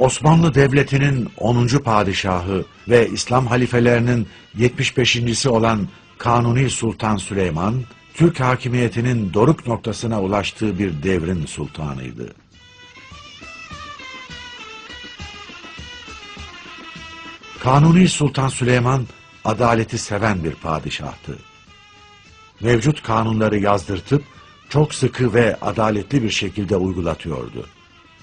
Osmanlı Devleti'nin 10. padişahı ve İslam halifelerinin 75.si olan Kanuni Sultan Süleyman, Türk hakimiyetinin doruk noktasına ulaştığı bir devrin sultanıydı. Kanuni Sultan Süleyman adaleti seven bir padişahtı. Mevcut kanunları yazdırtıp çok sıkı ve adaletli bir şekilde uygulatıyordu.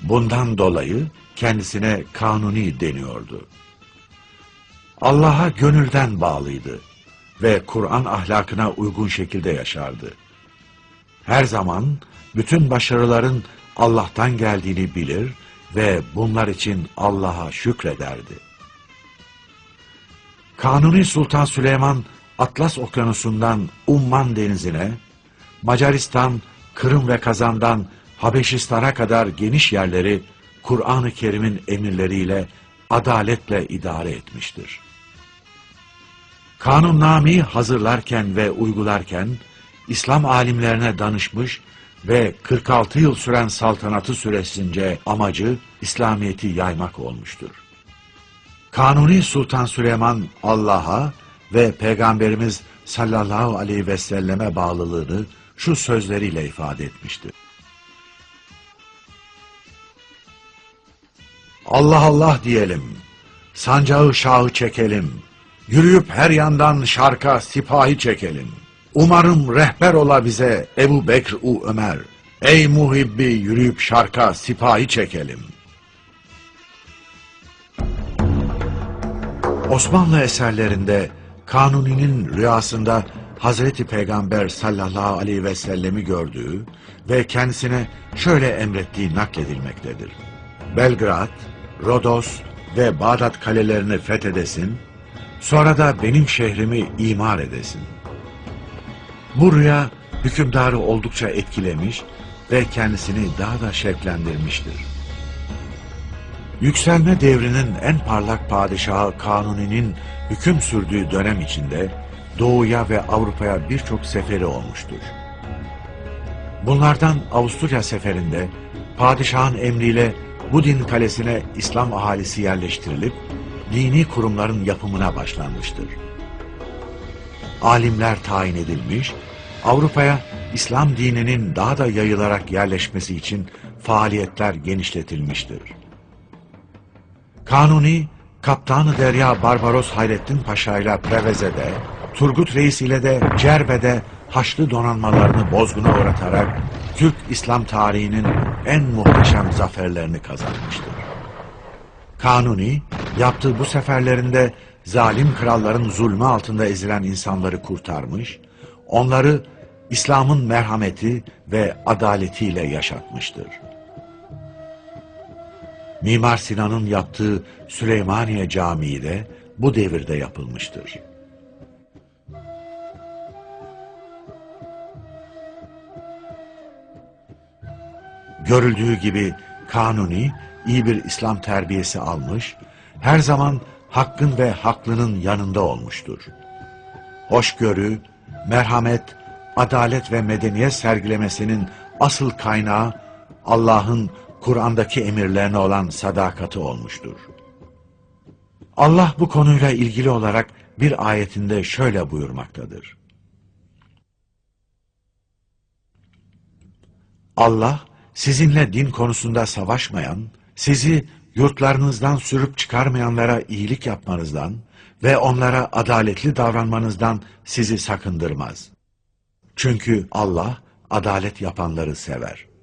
Bundan dolayı kendisine kanuni deniyordu. Allah'a gönülden bağlıydı ve Kur'an ahlakına uygun şekilde yaşardı. Her zaman bütün başarıların Allah'tan geldiğini bilir ve bunlar için Allah'a şükrederdi. Kanuni Sultan Süleyman Atlas Okyanusu'ndan Umman denizine, Macaristan, Kırım ve Kazan'dan Habeşistan'a kadar geniş yerleri Kur'an-ı Kerim'in emirleriyle adaletle idare etmiştir. Kanunnami hazırlarken ve uygularken İslam alimlerine danışmış ve 46 yıl süren saltanatı süresince amacı İslamiyet'i yaymak olmuştur. Kanuni Sultan Süleyman Allah'a ve Peygamberimiz sallallahu aleyhi ve selleme bağlılığını şu sözleriyle ifade etmiştir. Allah Allah diyelim, sancağı şahı çekelim, yürüyüp her yandan şarka sipahi çekelim. Umarım rehber ola bize Ebu Bekr u Ömer, ey muhibbi yürüyüp şarka sipahi çekelim. Osmanlı eserlerinde Kanuni'nin rüyasında Hazreti Peygamber sallallahu aleyhi ve sellemi gördüğü ve kendisine şöyle emrettiği nakledilmektedir. Belgrad, Rodos ve Bağdat kalelerini fethedesin, sonra da benim şehrimi imar edesin. Bu rüya hükümdarı oldukça etkilemiş ve kendisini daha da şevklendirmiştir. Yükselme devrinin en parlak padişahı Kanuni'nin hüküm sürdüğü dönem içinde Doğu'ya ve Avrupa'ya birçok seferi olmuştur. Bunlardan Avusturya seferinde padişahın emriyle Budin kalesine İslam ahalisi yerleştirilip dini kurumların yapımına başlanmıştır. Alimler tayin edilmiş, Avrupa'ya İslam dininin daha da yayılarak yerleşmesi için faaliyetler genişletilmiştir. Kanuni, Kaptanı Derya Barbaros Hayrettin Paşa ile Preveze'de, Turgut Reis ile de Cerbe'de Haçlı donanmalarını bozguna uğratarak Türk İslam tarihinin en muhteşem zaferlerini kazanmıştır. Kanuni, yaptığı bu seferlerinde zalim kralların zulmü altında ezilen insanları kurtarmış, onları İslam'ın merhameti ve adaletiyle yaşatmıştır. Mimar Sinan'ın yaptığı Süleymaniye Camii de bu devirde yapılmıştır. Görüldüğü gibi Kanuni iyi bir İslam terbiyesi almış, her zaman hakkın ve haklının yanında olmuştur. Hoşgörü, merhamet, adalet ve medeniyet sergilemesinin asıl kaynağı Allah'ın Kur'an'daki emirlerine olan sadakati olmuştur. Allah bu konuyla ilgili olarak bir ayetinde şöyle buyurmaktadır. Allah sizinle din konusunda savaşmayan, sizi yurtlarınızdan sürüp çıkarmayanlara iyilik yapmanızdan ve onlara adaletli davranmanızdan sizi sakındırmaz. Çünkü Allah adalet yapanları sever.''